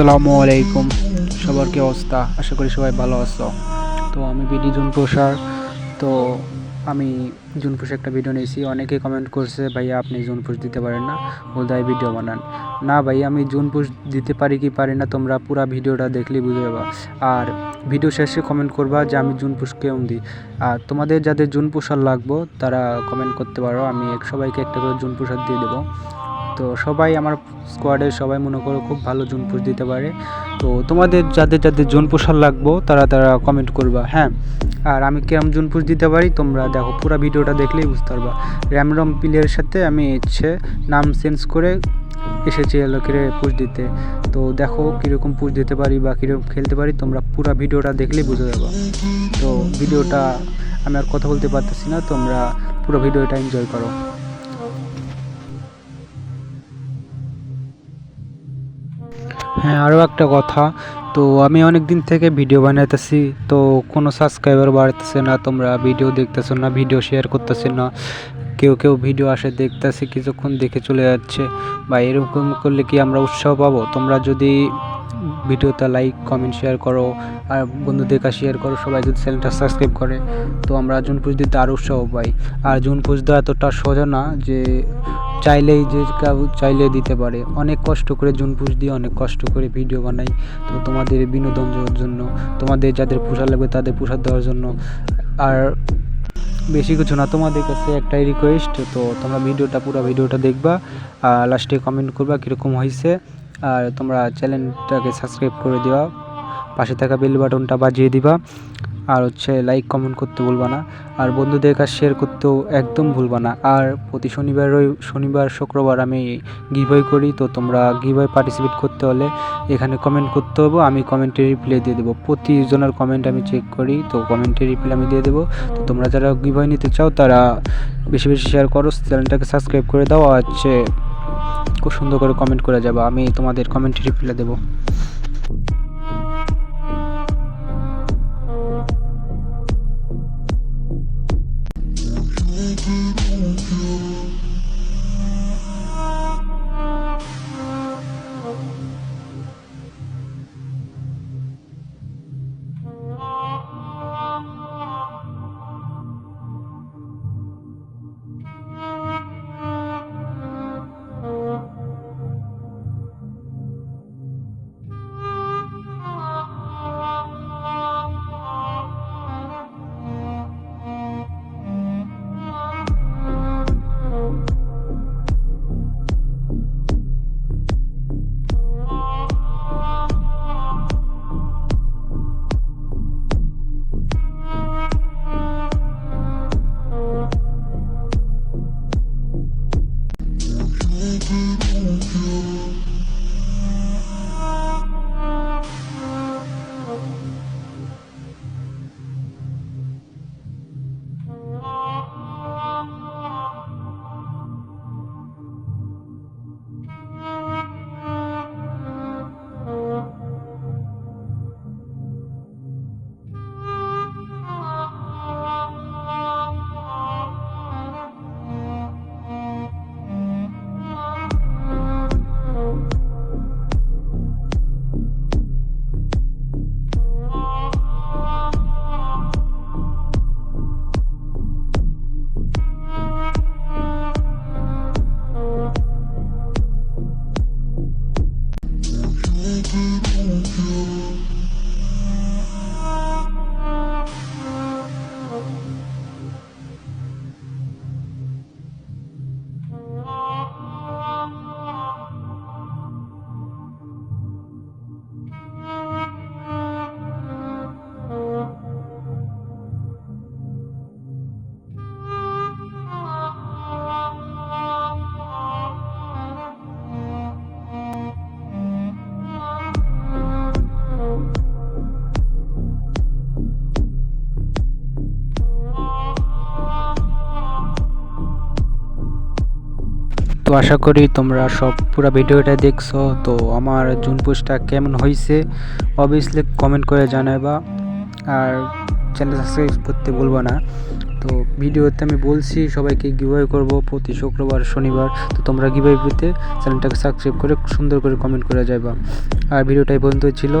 আসসালামু আলাইকুম। সবার কি অবস্থা? আশা করি সবাই ভালো আছো। তো আমি বিডি জুন প্রসার তো আমি জুন পোষ একটা ভিডিও নিয়েছি। অনেকে কমেন্ট করছে, ভাইয়া, আপনি জুন পোষ দিতে পারেন না? ওদায় ভিডিও বানান। না ভাই আমি জুন পোষ দিতে পারি কি পারি না, তোমরা পুরো ভিডিওটা দেখলে বুঝে যাবা। আর ভিডিও শেষে কমেন্ট করবা যে, আমি জুন পোষ কেমন দিই? আর তোমাদের যাদের জুন পোষার লাগবো, তারা কমেন্ট করতে পারো। আমি সবাইকে একটা করে জুন পোষার দিয়ে দেবো। তো সবাই আমার স্কোয়াডের সবাই মনে করো খুব ভালো জুন পোষ দিতে পারে। তো তোমাদের যাদের যাদের জুন পোষার লাগবো, তারা তারা কমেন্ট করবা হ্যাঁ? আর আমি কিরম জুন পোষ দিতে পারি, তোমরা দেখো, পুরো ভিডিওটা দেখলেই বুঝতে পারবা। র্যামরম প্লেয়ারের সাথে আমি ইচ্ছে নাম চেঞ্জ করে এসেছি লোকের পুষ দিতে। তো দেখো কীরকম পুষ দিতে পারি বা কীরকম খেলতে পারি, তোমরা পুরো ভিডিওটা দেখলেই বুঝে যাবা। তো ভিডিওটা আমি আর কথা বলতে পারতেছি না, তোমরা পুরো ভিডিওটা এনজয় করো। হ্যাঁ আরও একটা কথা। তো আমি অনেক দিন থেকে ভিডিও বানাইতেছি, তো কোনো সাবস্ক্রাইবার বাড়তেছে না, তোমরা ভিডিও দেখতেছো না ভিডিও শেয়ার করতেছে না। কেউ কেউ ভিডিও আসে, দেখতেছে, কিছুক্ষণ দেখে চলে যাচ্ছে। বা এরকম করলে কি আমরা উৎসাহ পাবো? তোমরা যদি ভিডিওতে লাইক কমেন্ট শেয়ার করো, আর বন্ধুদের কাছে শেয়ার করো, সবাই যদি চ্যানেলটা সাবস্ক্রাইব করে, তো আমরা জুন পুজ দিতে আরও উৎসাহ পাই। আর জুন পুজ এতটা সোজা না যে চাইলেই যে চাইলে দিতে পারে। অনেক কষ্ট করে জুন পুষ দিয়ে অনেক কষ্ট করে ভিডিও বানাই। তো তোমাদের বিনোদন দেওয়ার জন্য, তোমাদের যাদের পোষা লাগবে তাদের পোশাক দেওয়ার জন্য। আর বেশি কিছু না, তোমাদের কাছে একটাই রিকোয়েস্ট তো তোমরা ভিডিওটা, পুরো ভিডিওটা দেখবা। আর লাস্টে কমেন্ট করবা কীরকম হয়েছে আর তোমরা চ্যানেলটাকে সাবস্ক্রাইব করে দেওয়া পাশে থাকা বেল বাটনটা বাজিয়ে দিবা। আর হচ্ছে লাইক কমেন্ট করতে ভুলবা না। আর বন্ধুদের কাছে শেয়ার করতেও একদম ভুলবা না। আর প্রতি শনিবার শনিবার, শুক্রবার আমি গিভওয়ে করি, তো তোমরা গিভওয়ে পার্টিসিপেট করতে হলে এখানে কমেন্ট করতে হবে। আমি কমেন্টে রিপ্লাই দিয়ে দেবো। প্রতিজনের কমেন্ট আমি চেক করি, তো কমেন্টে রিপ্লাই আমি দিয়ে দেবো। তো তোমরা যারা গিভওয়ে নিতে চাও, তারা বেশি বেশি শেয়ার করো। চ্যানেলটাকে সাবস্ক্রাইব করে দাও আর হচ্ছে খুব সুন্দর করে কমেন্ট করে যাব। আমি তোমাদের কমেন্টে রিপ্লাই দেবো। তো আশা করি তোমরা সব পুরো ভিডিওটা দেখছ। তো আমার জুন পোস্টটা কেমন হয়েছে অবভিয়াসলি কমেন্ট করে জানাবা আর চ্যানেল সাবস্ক্রাইব করতে বলব না। তো ভিডিওতে আমি বলছি, সবাইকে গিভওয়ে করব প্রতি শুক্রবার, শনিবার। তো তোমরা গিভওয়ে পেতে চ্যানেলটাকে সাবস্ক্রাইব করে সুন্দর করে কমেন্ট করে যাইবা। আর ভিডিওটা এই পর্যন্তই ছিল।